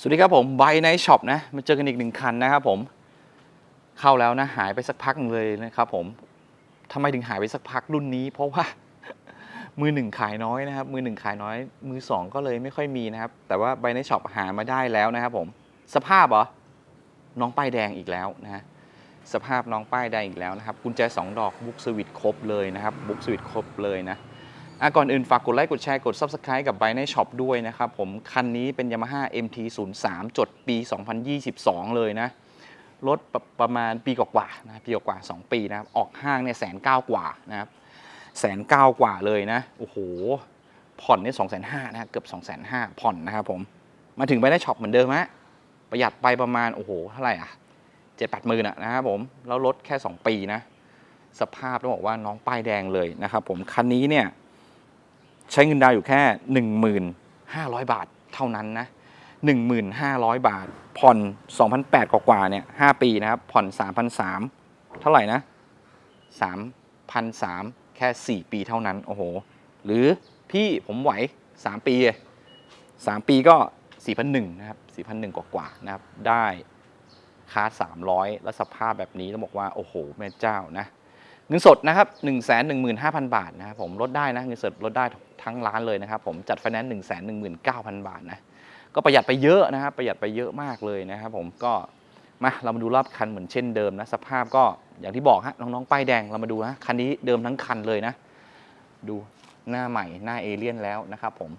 สวัสดีครับผมไบในช็อปนะมาเจอกันอีกหนึ่งคันนะครับผม เข้าแล้วนะหายไปสักพักเลยนะครับผมทำไมถึงหายไปสักพักรุ่นนี้ เพราะว่า มือหนึ่งขายน้อยนะครับ มือหนึ่งขายน้อย มือสองก็เลยไม่ค่อยมีนะครับ แต่ว่าไบในช็อปหามาได้แล้วนะครับผม สภาพเหรอน้องป้ายแดงอีกแล้วนะสภาพน้องป้ายแดงอีกแล้วนะครับกุญแจสองดอกบุ๊กสวิตครบเลยนะครับบุ๊กสวิตครบเลยนะ ก่อนอื่นฝากกดไลค์กดแชร์กด Subscribe กับ b y ในช็อปด้วยนะครับผม คันนี้เป็น Yamaha MT03 จดปี 2022 เลยนะ รถประประมาณปีกว่าๆนะปีกว่า 2 ปีนะครับ ออกห้างเนี่ยแสนเก้ากว่านะครับแสนเก้ากว่าเลยนะ โอ้โห ผ่อนเนี่ยสองแสนห้านะเกือบ2องแสนห้าผ่อนนะครับผม มาถึง b y ในช็อปเหมือนเดิมฮะประหยัดไปประมาณ โอ้โห เท่าไหร่อะเจ็ดแปดหมื่นอะนะครับผม แล้วรถแค่ 2 ปีนะ สภาพต้องบอกว่าน้องป้ายแดงเลยนะครับผม คันนี้เนี่ย ใช้เงินดาวอยู่แค่ 1,500 บาทเท่านั้นนะ1,500 บาท ผ่อน 2,800 กว่าๆเนี่ย5ปีนะครับ ผ่อน 3,300 เท่าไหร่นะ 3,300 แค่ 4 ปีเท่านั้น โอ้โห หรือพี่ผมไหว 3 ปี 3 ปีก็ 4,100 นะครับ 4,100 กว่าๆนะครับ ได้ค่า300 แล้วสภาพแบบนี้ต้องบอกว่า โอ้โห แม่เจ้านะ เงินสดนะครับ1 1 5 0 0 0 บาทนะครับผมลดได้นะเงินสดลดได้ทั้งร้านเลยนะครับผมจัดไฟแนนซ์1 1 9 0 0 0 บาทนะก็ประหยัดไปเยอะนะครับประหยัดไปเยอะมากเลยนะครับผมก็มาเรามาดูรอบคันเหมือนเช่นเดิมนะสภาพก็อย่างที่บอกฮะน้องๆป้ายแดงเรามาดูนะคันนี้เดิมทั้งคันเลยนะ ดูหน้าใหม่หน้าเอเลี่ยนแล้วนะครับผม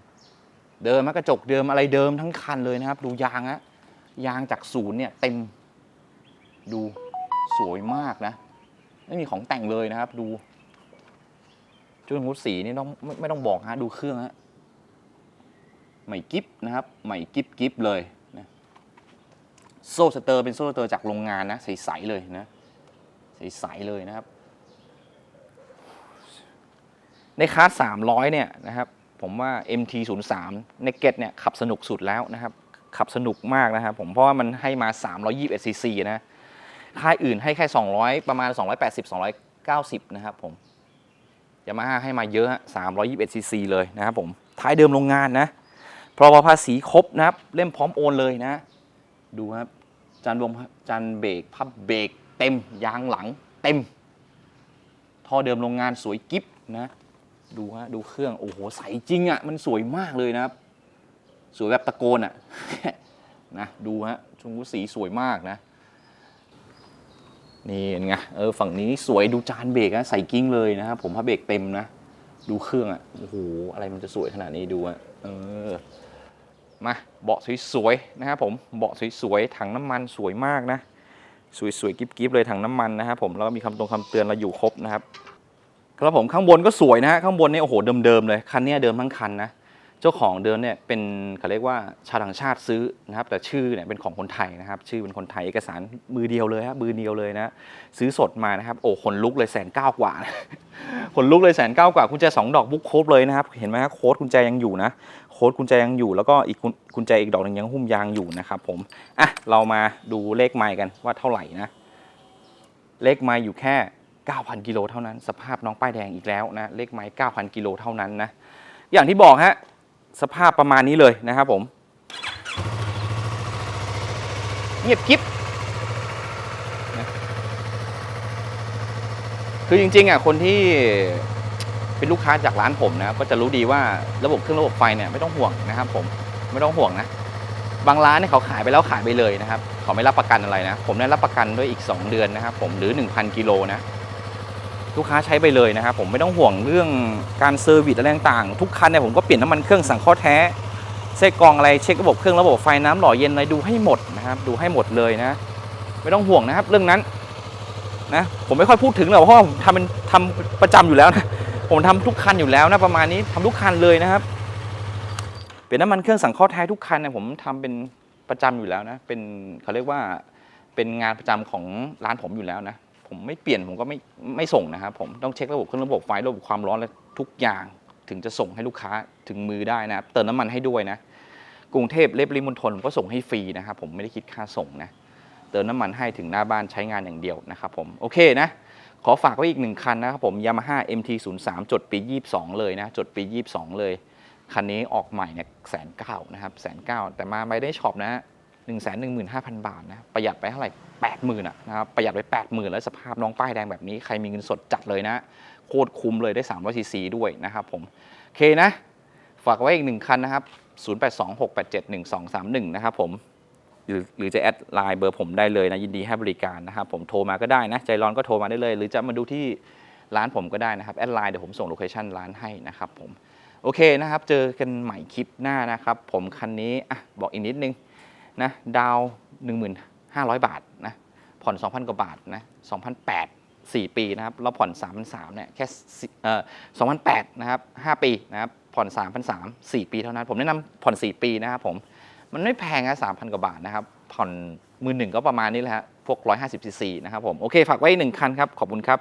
เดิมกระจกเดิมอะไรเดิมทั้งคันเลยนะครับ ดูยางฮะยางจากศูนย์เนี่ยเต็มดูสวยมากนะ ไม่มีของแต่งเลยนะครับ ดูจุดมุดสีนี่ต้องไม่ไม่ต้องบอกฮะดูเครื่องฮะใหม่กิฟนะครับใหม่กิฟกิฟเลยนะโซ่สเตอร์เป็นโซ่สเตอร์จากโรงงานนะใสๆเลยนะใสๆเลยนะครับ ในคลาส300เนี่ยนะครับผมว่า MT03 Naked เนี่ยขับสนุกสุดแล้วนะครับ ขับสนุกมากนะครับผมเพราะว่ามันให้มา 321 cc นะ ค่ายอื่นให้แค่ 200 ประมาณ 280 290 นะครับผมยามาฮ่าให้มาเยอะ 321ซีซีเลยนะครับผม ท้ายเดิมโรงงานนะพรบภาษีครบนะครับ เล่มพร้อมโอนเลยนะ ดูครับ จานรวมจานเบรกพับเบรกเต็ม ยางหลังเต็ม ท่อเดิมโรงงานสวยกิฟนะ ดูฮะ ดูเครื่อง โอ้โห ใสจริงอะ่ะ มันสวยมากเลยนะครับ สวยแบบตะโกนอะ่ะ นะ ดูฮะชมพูสีสวยมากนะ นี่เห็นไงเออฝั่งนี้สวยดูจานเบรกนะใส่กิ้งเลยนะครับผมพระเบรกเต็มนะ ดูเครื่องอะ่ะโอ้โหอะไรมันจะสวยขนาดนี้ดูอะเออมาเบาะสวยๆนะครับผมเบาะสวยๆถังน้ำมันสวยมากนะ สวยๆกิ๊บๆเลยถังน้ำมันนะครับผมแล้วก็มีคำตรงคำเตือนเราอยู่ครบนะครับครับผมข้างบนก็สวยนะฮะข้างบนเนี่ยโอ้โหเดิมๆเลยคันเนี้ยเดิมทั้งคันนะ เจ้าของเดิมเนี่ยเป็นเขาเรียกว่าชาวต่างชาติซื้อนะครับ แต่ชื่อเนี่ยเป็นของคนไทยนะครับ ชื่อเป็นคนไทยเอกสารมือเดียวเลยครับมือเดียวเลยนะซื้อสดมานะครับ โอ้ขนลุกเลยแสนเก้ากว่าขนลุกเลยแสนเก้ากว่ากุญแจสองดอกบุ๊กโค้ดเลยนะครับ เห็นไหมครับโค้ดกุญแจยังอยู่นะ โค้ดกุญแจยังอยู่ แล้วก็อีกกุญกุญแจอีกดอกหนึ่งยังหุ้มยางอยู่นะครับผมอะเรามาดูเลขไมล์กันว่าเท่าไหร่นะ เลขไมล์อยู่แค่ 9,000 กิโลเท่านั้น สภาพน้องป้ายแดงอีกแล้วนะเลขไมล์9,000 กิโลเท่านั้นนะอย่างที่บอกฮะ สภาพประมาณนี้เลยนะครับผม เงียบกิ๊บคือจริงๆอะคนที่เป็นลูกค้าจากร้านผมนะครับก็จะรู้ดีว่าระบบเครื่องระบบไฟเนี่ยไม่ต้องห่วงนะครับ ผมไม่ต้องห่วงนะ บางร้านเนี่ยเขาขายไปแล้วขายไปเลยนะครับเขาไม่รับประกันอะไรนะ ผมได้รับประกันด้วยอีก 2 เดือนนะครับ ผมหรือ 1,000กิโลนะ ลูกค้าใช้ไปเลยนะครับผมไม่ต้องห่วงเรื่องการเซอร์วิสอะไรต่างๆทุกคันเนี่ยผมก็เปลี่ยนน้ำมันเครื่องสังเคราะห์แท้เส้กองอะไรเช็คระบบเครื่องระบบไฟน้ำหล่อเย็นอะไรดูให้หมดนะครับดูให้หมดเลยนะ ไม่ต้องห่วงนะครับ เรื่องนั้นนะผมไม่ค่อยพูดถึงหรอกเพราะผมทำเป็นทำประจำอยู่แล้วนะผมทำทุกคันอยู่แล้วนะประมาณนี้ทำทุกคันเลยนะครับเปลี่ยนน้ำมันเครื่องสังเคราะห์แท้ทุกคันเนี่ยผมทำเป็นประจำอยู่แล้วนะเป็นเขาเรียกว่าเป็นงานประจำของร้านผมอยู่แล้วนะ ผมไม่เปลี่ยนผมก็ไม่ไม่ส่งนะครับผมต้องเช็คระบบเครื่องระบบไฟระบบความร้อนและทุกอย่างถึงจะส่งให้ลูกค้าถึงมือได้นะเติมน้ำมันให้ด้วยนะ กรุงเทพเลบริมณฑลผมก็ส่งให้ฟรีนะครับผมไม่ได้คิดค่าส่งนะเติมน้ำมันให้ถึงหน้าบ้านใช้งานอย่างเดียวนะครับผมโอเคนะขอฝากไว้อีกหนึ่งคันนะครับผมยามาฮ่า MT 0 3จดปี 22 เลยนะจดปี 22 เลย คันนี้ออกใหม่เนี่ยแสนเก้านะครับแสนเก้าแต่มาไม่ได้ช็อปนะ 1 1 5 0 0 0 บาทนะประหยัดไปเท่าไหร่ 8 0,000ื่ะนะครับประหยัดไป 8 0,000 แล้วสภาพน้องป้ายแดงแบบนี้ใครมีเงินสดจัดเลยนะ โคตรคุ้มเลยได้3 0 0ซีซีด้วยนะครับผมโอเคนะ ฝากไว้อีกหนึ่งคันนะครับ 0826871231 นะครับผมหรือจะแอดไลน์เบอร์ผมได้เลยนะ ยินดีให้บริการนะครับผมโทรมาก็ได้นะ ใจร้อนก็โทรมาได้เลย หรือจะมาดูที่ร้านผมก็ได้นะครับ แอดไลน์เดี๋ยวผมส่งโลเคชั่นร้านให้นะครับผมโอเคนะครับ เจอกันใหม่คลิปหน้านะครับ ผมคันนี้อะบอกอีกนิดนึง นะดาว 1,500 บาทนะผ่อน 2,000 กว่าบาทนะ2,008 4 ปีนะครับแล้วผ่อน 3,300เนี่ยแค่สิเอ่อ2,008นะครับ5ปีนะครับผ่อน 3,300 4 ปีเท่านั้น ผมแนะนำผ่อน 4 ปีนะครับผมมันไม่แพงนะ3,000 กว่าบาทนะครับผ่อนมือหนึ่งก็ประมาณนี้แหละฮะพวก 150ซีซีนะครับผมโอเคฝากไว้หนึ่งคันครับ ขอบคุณครับ